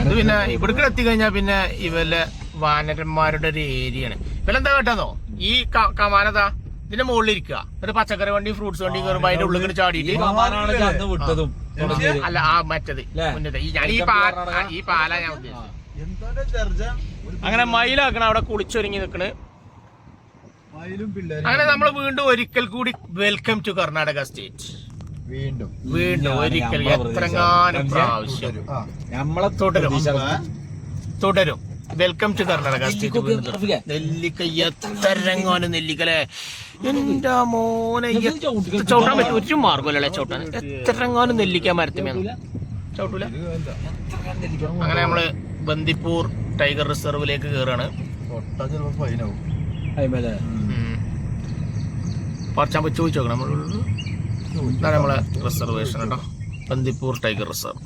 ഇത് പിന്നെ ഇവിടേക്ക് എത്തിക്കഴിഞ്ഞാൽ പിന്നെ ഇവലെ വാനരന്മാരുടെ ഒരു ഏരിയയാണ് ഇവലെന്താ കേട്ടതോ? ഈ കമാനതാ ഇതിന്റെ മുകളിൽ ഇരിക്കുക ഒരു പച്ചക്കറി വണ്ടി ഫ്രൂട്ട്സ് വണ്ടി കയറുമ്പോ അതിന്റെ ഉള്ളിൽ ചാടിയിട്ട്. അല്ല ആ മറ്റത്? ഈ ഞാൻ ഈ പാല ഞാൻ ഉദ്ദേശിച്ചത്. എന്താ അങ്ങനെ മയിലാക്കണ അവിടെ കുളിച്ചൊരുങ്ങി നിക്കണ്. അങ്ങനെ നമ്മൾ വീണ്ടും ഒരിക്കൽ കൂടി വെൽക്കം ടു കർണാടക സ്റ്റേറ്റ് വീണ്ടും. വീണ്ടും ഒരിക്കൽ നമ്മളെ എത്രങ്ങാനും പ്രാവശ്യം. നമ്മളെ തുടരും. തുടരും. Welcome to Karnataka? നെല്ലിക്ക എത്രങ്ങാനും നെല്ലിക്കലേ? എന്റെ മോനെ ചവിട്ടാൻ പറ്റും? ഒരു മാർഗമല്ലേ ചവിട്ടാൻ. എത്രങ്ങാനും നെല്ലിക്ക മരത്തിമേന്ന് ചവിട്ടൂല? അങ്ങനെ നമ്മൾ ബന്ദിപ്പൂർ ടൈഗർ റിസർവിലേക്ക് കയറാണ് പറച്ചാൻ പറ്റി ചോദിച്ചു നോക്കണം. നമ്മൾ ഇതാണ് നമ്മളെ റിസർവേഷൻ കേട്ടോ ബന്ദിപ്പൂർ ടൈഗർ റിസർവ്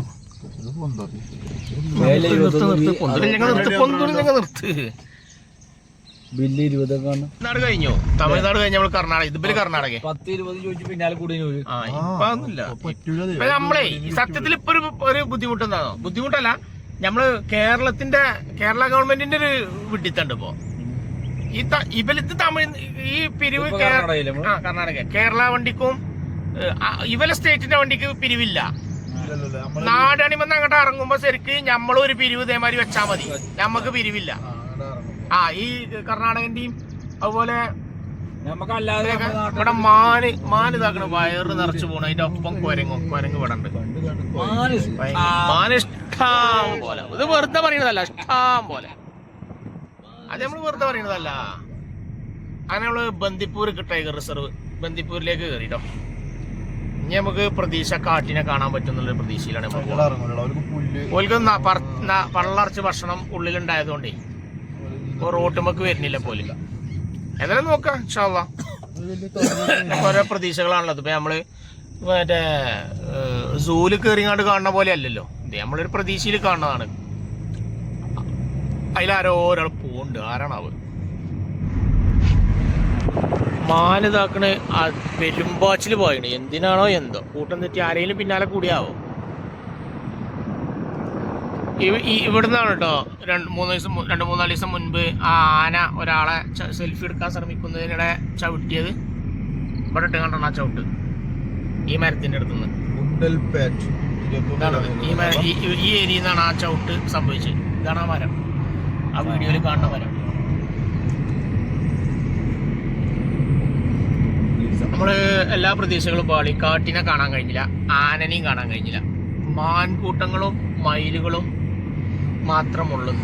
ബില്ല് ഇരുപത് തമിഴ്നാട് കഴിഞ്ഞു. തമിഴ്നാട് കഴിഞ്ഞ നമ്മൾ കർണാടക ഇതിപ്പൽ കർണാടക പത്ത് ഇരുപത് ചോദിച്ചു പിന്നാലെ കൂടി ചോദിച്ചു. ആ ആ, ഇപ്പൊ അതൊന്നുമില്ല. ഇപ്പൊ പറ്റൂല ഇത്. ഇപ്പൊ നമ്മളെ സത്യത്തിൽ ഇപ്പൊ ഒരു ഒരു ബുദ്ധിമുട്ട് എന്താണോ ബുദ്ധിമുട്ടല്ല നമ്മൾ കേരളത്തിന്റെ കേരള ഗവൺമെന്റിന്റെ ഒരു വിട്ടിത്തണ്ട് ഇപ്പൊ. ഈ ത- ഇവലത്ത് തമിഴ് ഈ പിരിവ് കർണാടക കേരള വണ്ടിക്കും ഇവലെ സ്റ്റേറ്റിന്റെ വണ്ടിക്ക് പിരിവില്ല. നാടണിമെന്ന് അങ്ങോട്ട് ഇറങ്ങുമ്പോ ശരിക്ക് ഒരു പിരിവ് ഇതേമാതിരി വെച്ചാ മതി. നമ്മക്ക് പിരിവില്ല. ആ, ഈ കർണാടകന്റെയും അതുപോലെ ഇവിടെ മാന് മാന് ഇതാക്കണ വയറ് നിറച്ചു പോണു അതിന്റെ ഒപ്പം കുരങ്ങും കുരങ്ങ് വിടണ്ട്. മാന് ഇഷ്ടം പോലെ. ഇത് വെറുതെ പറയണതല്ല ഇഷ്ടം പോലെ. അത് നമ്മൾ വെറുതെ പറയണതല്ല. അങ്ങനെ നമ്മൾ ബന്ദിപ്പൂർ ടൈഗർ റിസർവ് ബന്ദിപ്പൂരിലേക്ക് കയറിട്ടോ ഇനി നമുക്ക് പ്രതീക്ഷ കാട്ടിനെ കാണാൻ പറ്റും എന്നുള്ള പ്രതീക്ഷയിലാണ് നമ്മൾ ഓൽക്ക് പള്ളറച്ച് ഭക്ഷണം ഉള്ളിലുണ്ടായതുകൊണ്ടേ ഇപ്പൊ റോട്ടുമ്പക്ക് വരുന്നില്ല പോലും. ഏതായാലും നോക്കാം ഇൻഷാല്ല ഓരോ പ്രതീക്ഷകളാണല്ലോ. ഇപ്പൊ നമ്മൾ മറ്റേ സൂൽ കയറിങ്ങാണ്ട് കാണുന്ന പോലെ അല്ലല്ലോ. ഇത് നമ്മളൊരു പ്രതീക്ഷയിൽ കാണുന്നതാണ്. അതിലാരോ ഒരാൾ പോണ്ട് ആരാണാവ്? മാനിതാക്കണ് പെരുമ്പാച്ചിൽ പോയണ്. എന്തിനാണോ എന്തോ. കൂട്ടം തെറ്റി ആരെങ്കിലും പിന്നാലെ കൂടിയാവോ? ഇവിടുന്നാണ് കേട്ടോ രണ്ട് മൂന്ന് ദിവസം രണ്ട് മൂന്നാൽ ദിവസം മുൻപ് ആ ആന ഒരാളെ സെൽഫി എടുക്കാൻ ശ്രമിക്കുന്നതിനിടെ ചവിട്ടിയത്. ഇവിടെ ഇട്ട് കണ്ടാണ് ആ ചവിട്ട്. ഈ മരത്തിന്റെ അടുത്തുനിന്ന്. നിന്ന് ഈ ഏരിയയിൽ നിന്നാണ് ആ ചവിട്ട് സംഭവിച്ചത്. ഇതാണ് ആ മരം. ആ വീഡിയോയിൽ കാണുന്ന മരം. നമ്മൾ എല്ലാ പ്രദേശങ്ങളും പാളി കാട്ടിനെ കാണാൻ കഴിഞ്ഞില്ല. ആനനെയും കാണാൻ കഴിഞ്ഞില്ല. മാൻകൂട്ടങ്ങളും മയിലുകളും മാത്രമുള്ളത്.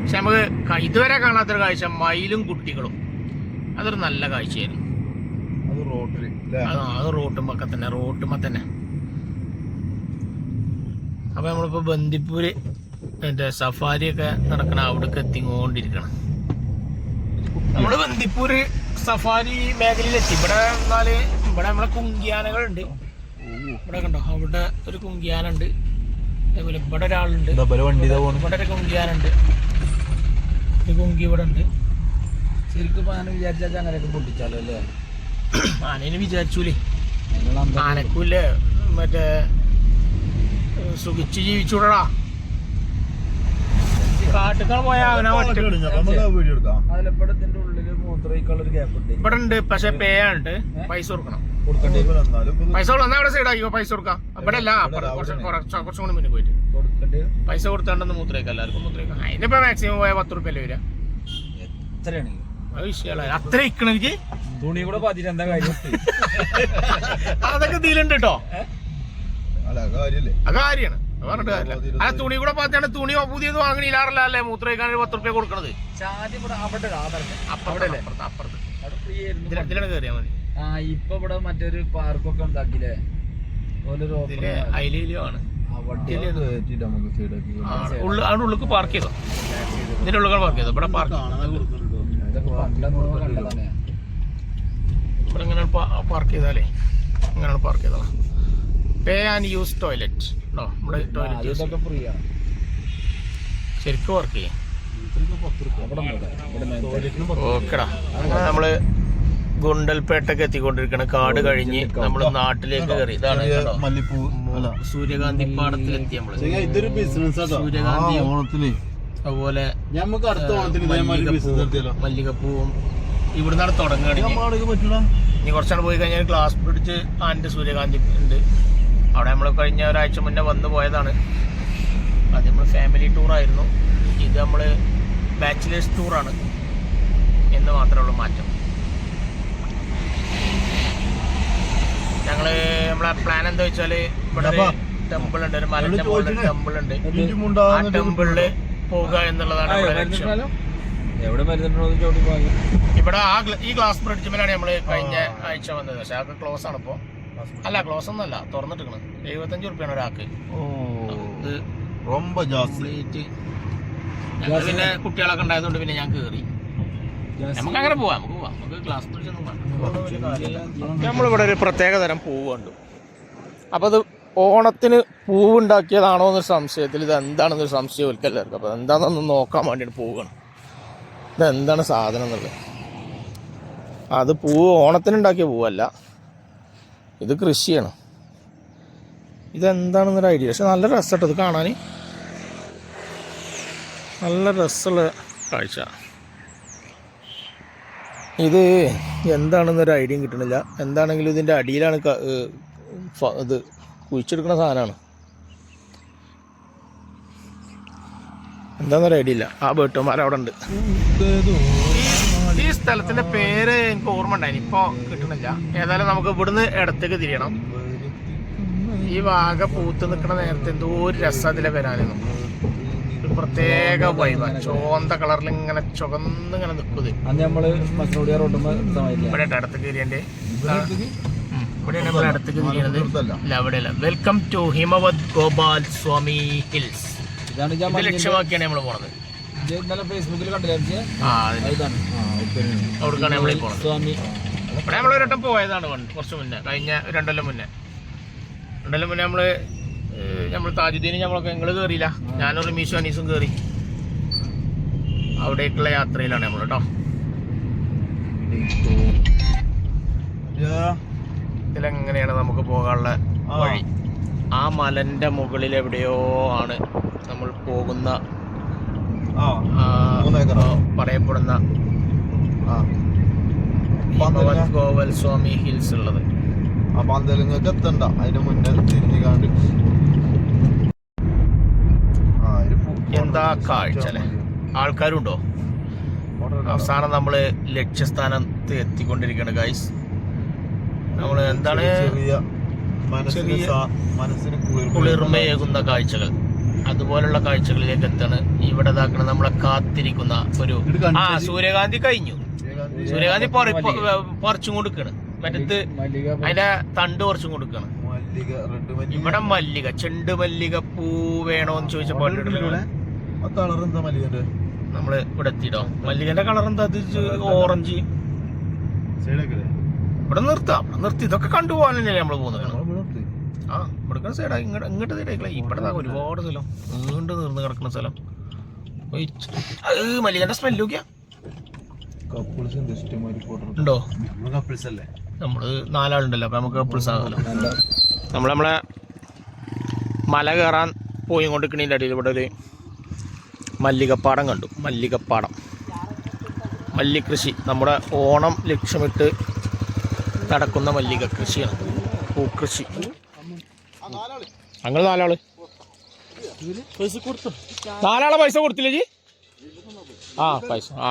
പക്ഷെ നമുക്ക് ഇതുവരെ കാണാത്തൊരു കാഴ്ച മയിലും കുട്ടികളും. അതൊരു നല്ല കാഴ്ചയായിരുന്നു. അത് റോട്ടും പക്ക അത് റോട്ടുമ്പൊക്കെ തന്നെ റോട്ടുമ്പോ തന്നെ. അപ്പൊ നമ്മളിപ്പോ ബന്ദിപ്പൂര് മറ്റേ സഫാരി ഒക്കെ നടക്കണ അവിടേക്ക് എത്തിക്കൊണ്ടിരിക്കണം നമ്മൾ ബന്ദിപ്പൂര് സഫാരി മേഖലയിലെത്തി. ഇവിടെ എന്നാൽ ഇവിടെ നമ്മളെ കുങ്കിയാനകളുണ്ട്. ഇവിടെ കണ്ടോ? അവിടെ ഒരു കുങ്കിയാനുണ്ട്. അതേപോലെ ഇവിടെ ഒരാളുണ്ട്. ഇവിടെ ഒരു കുങ്കിയാനുണ്ട്. ഒരു കുങ്കി ഇവിടെ ഉണ്ട്. ശരിക്കും ആന അങ്ങനെ വിചാരിച്ചാൽ അങ്ങനെയൊക്കെ പൊട്ടിച്ചാലോ അല്ലേ? ആനേനെ വിചാരിച്ചൂലേ. ആനക്കൂല്ലേ മറ്റേ സുഖിച്ച് ജീവിച്ചൂടാ കാട്ടുകൾ പോയാ അവനെ ഒറ്റ നമുക്ക് ഇവിടെ ഉണ്ട്. പക്ഷെ പേ ആണ് പൈസ കൊടുക്കണം. പൈസ കൊടുക്കണം അവിടെ സൈഡ് ആക്കിയോ പൈസ കൊടുക്കാം. ഇവിടെ അല്ല കുറച്ച് കൂടി മുന്നിൽ പോയിട്ട്. പൈസ കൊടുത്താണ്ടെന്ന് മൂത്രേക്കാം എല്ലാവർക്കും മൂത്രേക്കാം അതിനിപ്പോ മാക്സിമം പോയാൽ പത്ത് വരിക. എത്രയാണെങ്കിൽ അത് വിഷയമല്ല അത്ര ഇക്കണെങ്കിൽ തുണി കൂടെ പതിനെന്താ കാര്യം? അതൊക്കെ ഇതിലുണ്ട് കേട്ടോ കാര്യമാണ് അത് പറഞ്ഞിട്ട് കാര്യമില്ല. ആ തുണി കൂടെ പാത്താണ് തുണി പുതിയത് വാങ്ങണില്ലാറല്ല അല്ലേ? മൂത്രേക്കാൻ ഒരു പത്ത് റുപ്യ കൊടുക്കണത്. ഇവിടെ അവിടെ അപ്പുറത്ത് അപ്പുറത്ത് ഇതിലാണ് മതി? ആ ഇപ്പൊ ഇവിടെ മറ്റൊരു പാർക്കൊക്കെ ഉണ്ടാക്കില്ലേ പാർക്ക് ചെയ്തോ? ഇതിന്റെ ഉള്ളിൽ പാർക്ക് ചെയ്തോ? ഇവിടെ പാർക്ക് ഇവിടെ ഇങ്ങനെ പാർക്ക് ചെയ്താലേ. ഇങ്ങനെയാണ് പാർക്ക് ചെയ്തോ പേ ആൻഡ് യൂസ് ടോയ്ലറ്റ് ഉണ്ടോ? നമ്മുടെ ടോയ്ലറ്റ് ഫ്രീ ആണ് ശരിക്കും വർക്ക് ചെയ്യും. ഓക്കെടാ. അങ്ങനെ നമ്മൾ ഗുണ്ടൽപേട്ടക്ക് എത്തിക്കൊണ്ടിരിക്കണ. കാട് കഴിഞ്ഞ് നമ്മൾ നാട്ടിലേക്ക് കയറി. ഇതാണ് കേട്ടോ സൂര്യകാന്തി പാടത്തിലെത്തി നമ്മൾ. സൂര്യകാന്തി ഓണത്തിന്. അതുപോലെ ഞമ്മക്ക് അടുത്ത ഓണത്തിന് മല്ലികപ്പൂവും ഇവിടുന്നാണ് തുടങ്ങുക ഇനി കുറച്ചാണ് പോയി കഴിഞ്ഞാൽ ഗ്ലാസ് പിടിച്ച് ആന്റെ സൂര്യകാന്തി ഉണ്ട്. അവിടെ നമ്മൾ കഴിഞ്ഞ ഒരാഴ്ച മുന്നേ വന്നു പോയതാണ്. അത് നമ്മൾ ഫാമിലി ടൂറായിരുന്നു ഇത് നമ്മൾ ബാച്ചിലേഴ്സ് ടൂറാണ് എന്ന് മാത്രമേ ഉള്ളൂ മാറ്റം. ഞങ്ങൾ നമ്മളെ പ്ലാൻ എന്താ വെച്ചാൽ ഇവിടെ ടെമ്പിൾ ഉണ്ട് ഒരു മലന്റെ മുകളിൽ ടെമ്പിൾ ഉണ്ട്. ആ ടെമ്പിളിൽ പോവുക എന്നുള്ളതാണ് നമ്മുടെ ലക്ഷ്യം. എവിടെ ഇവിടെ ആ ഈ ഗ്ലാസ് ബ്രിഡ്ജിലാണ് നമ്മൾ കഴിഞ്ഞ ആഴ്ച വന്നത്. പക്ഷെ അതൊക്കെ ക്ലോസ് ആണ് ഇപ്പൊ. അല്ല ക്ലോസ് ഒന്നല്ല തുറന്നിട്ടിരിക്കണം എഴുപത്തഞ്ച് റുപ്യാണ് ഒരാൾക്ക് ഇത് ரொம்ப ஜாஸ்தி കംപ്ലീറ്റ് ഞങ്ങൾ പിന്നെ കുട്ടികളൊക്കെ ഉണ്ടായതുകൊണ്ട് പിന്നെ ഞാൻ കേറി നമുക്ക് അങ്ങനെ പോവാം നമുക്ക് പോവാം നമുക്ക് ഗ്ലാസ് ബ്രിഡ്ജ് ഒന്നും വേണ്ട നമ്മളിവിടെ ഒരു പ്രത്യേക തരം പൂവ് കണ്ടു അപ്പോൾ അത് ഓണത്തിന് പൂവ് ഉണ്ടാക്കിയതാണോ എന്നൊരു സംശയത്തിൽ ഇത് എന്താണെന്നൊരു സംശയം ഒരിക്കൽ എല്ലാവർക്കും അപ്പോൾ എന്താണെന്നൊന്ന് നോക്കാൻ വേണ്ടിയിട്ട് പോവുകയാണ് ഇത് എന്താണ് സാധനം എന്നുള്ളത് അത് പൂവ് ഓണത്തിന് ഉണ്ടാക്കിയ പൂവല്ല ഇത് കൃഷിയാണ്. ഇതെന്താണെന്നൊരു ഐഡിയ. പക്ഷെ നല്ല രസമുണ്ട് ഇത് കാണാൻ. നല്ല രസമുള്ള കാഴ്ച. ഇത് എന്താണെന്നൊരു ഐഡിയ കിട്ടണില്ല. എന്താണെങ്കിലും ഇതിന്റെ അടിയിലാണ് ഇത് കുഴിച്ചെടുക്കുന്ന സാധനമാണ്. എന്താണെന്നൊരു ഐഡിയ ഇല്ല. ആ ബേട്ടുമാർ അവിടെ ഉണ്ട്. സ്ഥലത്തിന്റെ പേര് എനിക്ക് ഓർമ്മ ഉണ്ടായിരുന്നു ഇപ്പൊ കിട്ടണില്ല. ഏതായാലും നമുക്ക് ഇവിടുന്ന് ഇടത്തേക്ക് തിരിയണം. ഈ വാഗ പൂത്ത് നിൽക്കുന്ന നേരത്തെ എന്തോ ഒരു രസം അതിലെ വരാനും ഒരു പ്രത്യേക വൈബ ചോന്ത കളറിൽ ഇങ്ങനെ ചുവന്ന് ഇങ്ങനെ നിൽക്കുന്നത് ഇവിടെ ഇടത്തേക്ക് തിരിയണ്ടേ? ഇവിടെയാണ് തിരിയണത്. ഇല്ല അവിടെയല്ല welcome to Himavad Gopal Swamy hills ഇത് ലക്ഷ്യമാക്കിയാണ് നമ്മൾ പോണത്. ഇന്നലെ ഫേസ്ബുക്കിൽ അവിടേക്കാണ് നമ്മൾ പോണത്. ഇവിടെ നമ്മൾ ഒരു വട്ടം പോയതാണ് കുറച്ച് മുന്നേ കഴിഞ്ഞ രണ്ടല്ല മുന്നേ. രണ്ടല്ല മുന്നേ നമ്മൾ നമ്മൾ താജുദ്ദീന് നമ്മളൊക്കെ നിങ്ങൾ കേറിയില്ല. ഞാനും റിമീഷും അനീസും കേറി. അവിടേക്കുള്ള യാത്രയിലാണ് നമ്മൾ കേട്ടോ ഇതിലെങ്ങനെയാണ് നമുക്ക് പോകാനുള്ള ആ. വഴി? ആ മലന്റെ മുകളിൽ എവിടെയോ ആണ് നമ്മൾ പോകുന്ന? പറയപ്പെടുന്ന ഗോവൽ സ്വാമി ഹിൽസ് ഉള്ളത്. ആ പന്തലിങ്ങൾക്ക് എത്തണ്ട. അതിന്റെ മുന്നേ തിരിഞ്ഞു കാണ്ട് എന്താ കാഴ്ച അല്ലേ? ആൾക്കാരുണ്ടോ? അവസാനം നമ്മൾ ലക്ഷ്യസ്ഥാനത്ത് എത്തിക്കൊണ്ടിരിക്കുകയാണ് ഗൈസ് നമ്മൾ എന്താണ് ചെറിയ മനസ്സിന് കുളിർമയേകുന്ന കാഴ്ചകൾ. അതുപോലുള്ള കാഴ്ചകളിലേക്ക് എത്താണ്. ഇവിടെ ഇതാക്കണ നമ്മളെ കാത്തിരിക്കുന്ന ഒരു ആ സൂര്യകാന്തി കഴിഞ്ഞു. സൂര്യകാന്തി പറിച്ചും കൊടുക്കാണ്. മറ്റത്ത് അതിന്റെ തണ്ട് കുറച്ചും കൊടുക്കാണ്. ഇവിടെ മല്ലിക ചെണ്ട് മല്ലിക പൂ വേണോന്ന് ചോദിച്ചപ്പോ നമ്മൾ ഇവിടെ എത്തിടോ മല്ലികന്റെ കളർ എന്താ? അത് ഓറഞ്ച് ഇവിടെ നിർത്താം. നിർത്തി. ഇതൊക്കെ കണ്ടുപോകാനല്ലേ നമ്മൾ പോകുന്നത്. ആ. ഇവിടെ സൈഡാ ഇങ്ങോട്ട് ഇങ്ങോട്ട് സൈഡായിക്കില്ല ഇവിടെ നിന്നാ ഒരുപാട് സ്ഥലം നീണ്ടു നീർന്ന് കിടക്കുന്ന സ്ഥലം. മല്ലികന്റെ സ്മെല്ല് നോക്കിയാ. ഉണ്ടോ നമ്മൾ നാലാളുണ്ടല്ലോ അപ്പൊ നമുക്ക് കപ്പിൾസ് ആകാമല്ലോ നമ്മൾ നമ്മളെ മല കയറാൻ പോയി കൊണ്ടിരിക്കണതിന്റെ അടിയിൽ ഇവിടെ ഒരു മല്ലികപ്പാടം കണ്ടു. മല്ലികപ്പാടം. മല്ലികൃഷി. നമ്മുടെ ഓണം ലക്ഷ്യമിട്ട് നടക്കുന്ന മല്ലിക കൃഷിയാണ് പൂക്കൃഷി. അങ്ങനെ നാലാൾ. നാലാളെ പൈസ കൊടുത്തില്ലേ ജി? ആ പൈസ. ആ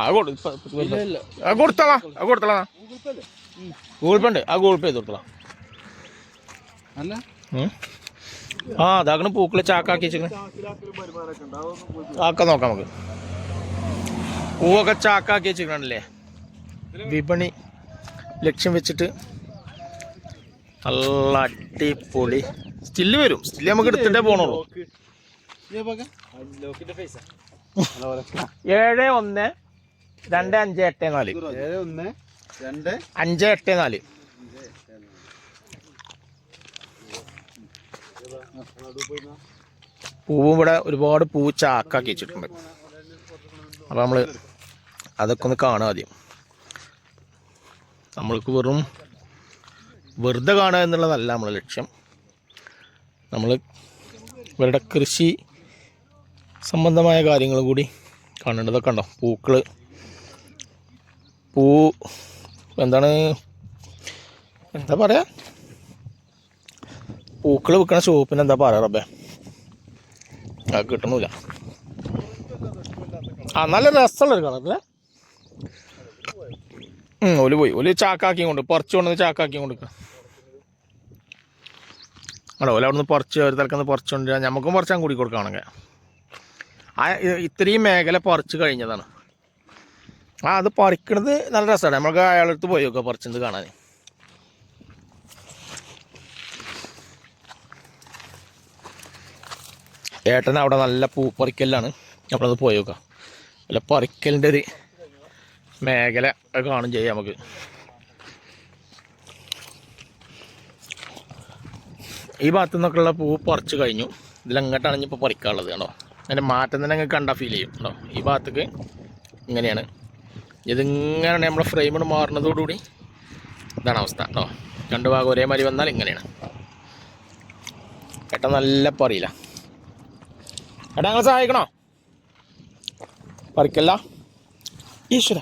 കൊടുത്തോളാം. അത് കൊടുത്തോളാ ഗൂഗിൾ പേ ഉണ്ട് ആ ഗൂഗിൾ പേ ചെയ്ത് കൊടുത്തോളാം. ആ അതാക്കണ പൂക്കൾ ചാക്കാക്കി വെച്ചിങ്ങനെ ആക്ക നോക്കാം നമുക്ക്. പൂവൊക്കെ ചാക്കാക്കി വെച്ചിരിക്കണല്ലേ വിപണി ലക്ഷ്യം വെച്ചിട്ട് നല്ല അടിപൊളി സ്റ്റില്ല് വരും. സ്റ്റില്ല് നമുക്ക് എടുത്തിട്ടേ പോണുള്ളൂ. ഏഴ് ഒന്ന് രണ്ട് അഞ്ച് എട്ട് നാല്. അഞ്ച് എട്ട് നാല്. പൂവും ഇവിടെ ഒരുപാട് പൂവ് ചാക്കാക്കി വെച്ചിട്ടുണ്ട്. അപ്പോൾ നമ്മൾ അതൊക്കെ ഒന്ന് കാണുക ആദ്യം. നമ്മൾക്ക് വെറും വെറുതെ കാണുക എന്നുള്ളതല്ല നമ്മളെ ലക്ഷ്യം. നമ്മൾ ഇവരുടെ കൃഷി സംബന്ധമായ കാര്യങ്ങൾ കൂടി കാണേണ്ടതൊക്കെ ഉണ്ടോ പൂക്കൾ പൂ എന്താണ് എന്താ പറയുക പൂക്കൾ വിൽക്കണ ഷോപ്പിന് എന്താ പറയുക റബ്ബേ? അത് കിട്ടണില്ല. ആ നല്ല രസമുള്ളൊരു കളറല്ലേ? ഒലു പോയി. ഒലു ചാക്കാക്കി കൊണ്ട് പറിച്ചു കൊണ്ടുവന്ന് ചാക്കാക്കി കൊടുക്കുക അവിടെ ഓല അവിടുന്ന് പറിച്ച് ഒരു തലക്കുന്ന് പറിച്ചുകൊണ്ട് നമുക്കും പറിച്ചാൽ കൂടി കൊടുക്കുകയാണെങ്കിൽ ആ ഇത്രയും മേഖല പറിച്ച് കഴിഞ്ഞതാണ്. ആ അത് പറിക്കണത് നല്ല രസമാണ് നമ്മൾക്ക് അയാളടുത്ത് പോയി നോക്കുക പറിച്ചത് കാണാൻ. ഏട്ടൻ അവിടെ നല്ല പൂ പറിക്കലാണ്. നമ്മളത് പോയി നോക്കുക അല്ല പറിക്കലിന്റെ ഒരു മേഖല കാണും ചെയ്യാം നമുക്ക്. ഈ ഭാഗത്തു നിന്നൊക്കെയുള്ള പൂ പറിച്ചു കഴിഞ്ഞു. ഇതിലങ്ങോട്ടാണ് ഇനിയിപ്പോൾ പറിക്കാനുള്ളത് കേട്ടോ അതിന്റെ മാറ്റം തന്നെ നിങ്ങൾക്ക് കണ്ടാൽ ഫീൽ ചെയ്യും കേട്ടോ ഈ ഭാഗത്തേക്ക് ഇങ്ങനെയാണ്. ഇതിങ്ങനെയാണ് നമ്മളെ ഫ്രെയിമിന് മാറുന്നതോടുകൂടി ഇതാണ് അവസ്ഥ കേട്ടോ രണ്ട് ഭാഗം ഒരേമാതിരി വന്നാൽ ഇങ്ങനെയാണ്. ഏട്ടാ നല്ല പറയില്ല. ഏട്ടാ ഞങ്ങളെ സഹായിക്കണോ? പറിക്കല്ല. ഈശ്വര.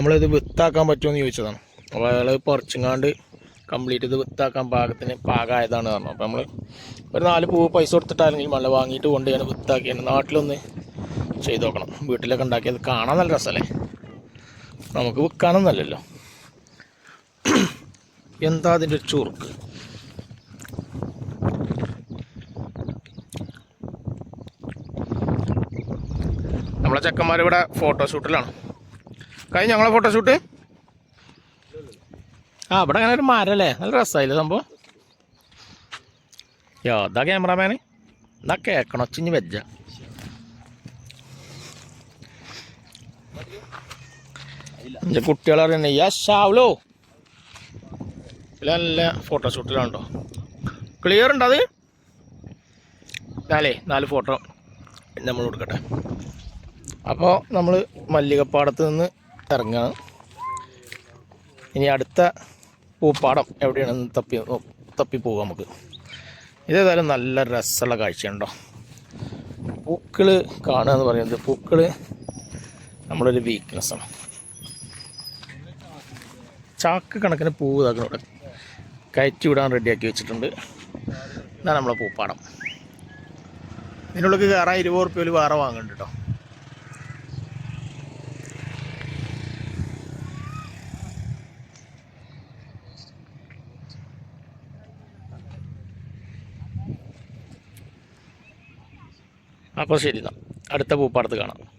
നമ്മളിത് വിത്താക്കാൻ പറ്റുമെന്ന് ചോദിച്ചതാണ്. അപ്പോൾ അയാൾ പറിച്ചങ്ങാണ്ട് കംപ്ലീറ്റ് ഇത് വിത്താക്കാൻ പാകത്തിന് പാകമായതാണ് പറഞ്ഞു അപ്പോൾ നമ്മൾ ഒരു നാല് പൂവ് പൈസ കൊടുത്തിട്ടാണെങ്കിൽ മഴ വാങ്ങിയിട്ട് കൊണ്ട് ഞാൻ വിത്താക്കിയാണ്. നാട്ടിലൊന്ന് ചെയ്ത് നോക്കണം. വീട്ടിലൊക്കെ ഉണ്ടാക്കിയത് കാണാൻ നല്ല രസമല്ലേ നമുക്ക് വിൽക്കാനൊന്നല്ലല്ലോ എന്താ അതിന്റെ ചുറുക്ക്? നമ്മളെ ചെക്കന്മാരിവിടെ ഫോട്ടോഷൂട്ടിലാണ് കഴിഞ്ഞ ഞങ്ങളെ ഫോട്ടോഷൂട്ട് ആ ഇവിടെ അങ്ങനെ ഒരു മരല്ലേ? നല്ല രസമായില്ലേ സംഭവം? യോ ഇതാ ക്യാമറാമാന് എന്നാ കേക്കണം? ചിഞ്ഞ് വെജ എന്റെ കുട്ടികൾ അറിയണേ. യശാവലോ നല്ല ഫോട്ടോഷൂട്ടിലാണോ ക്ലിയർ ഉണ്ട് അത്? നാലേ നാല് ഫോട്ടോ നമ്മൾ കൊടുക്കട്ടെ. അപ്പോൾ നമ്മൾ മല്ലികപ്പാടത്ത് നിന്ന് ഇറങ്ങുകയാണ് ഇനി അടുത്ത പൂപ്പാടം എവിടെയാണെന്ന് തപ്പി തപ്പി പോകാം നമുക്ക്. ഇതേതായാലും നല്ല രസമുള്ള കാഴ്ചയുണ്ടോ പൂക്കൾ കാണുക എന്ന് പറയുന്നത് പൂക്കൾ നമ്മളൊരു വീക്ക്നെസ്സാണ് ചാക്ക് കണക്കിന് പൂവ് ഇതാക്കണം ഇവിടെ കയറ്റി വിടാൻ റെഡിയാക്കി വെച്ചിട്ടുണ്ട്. ഇതാണ് നമ്മളെ പൂപ്പാടം. ഇതിനുള്ളിൽ കയറാൻ ഇരുപത് റുപ്യ വേറെ വാങ്ങുന്നുണ്ട് കേട്ടോ. അപ്പോൾ ശരി എന്നാൽ. അടുത്ത പൂപ്പാടത്ത് കാണാം.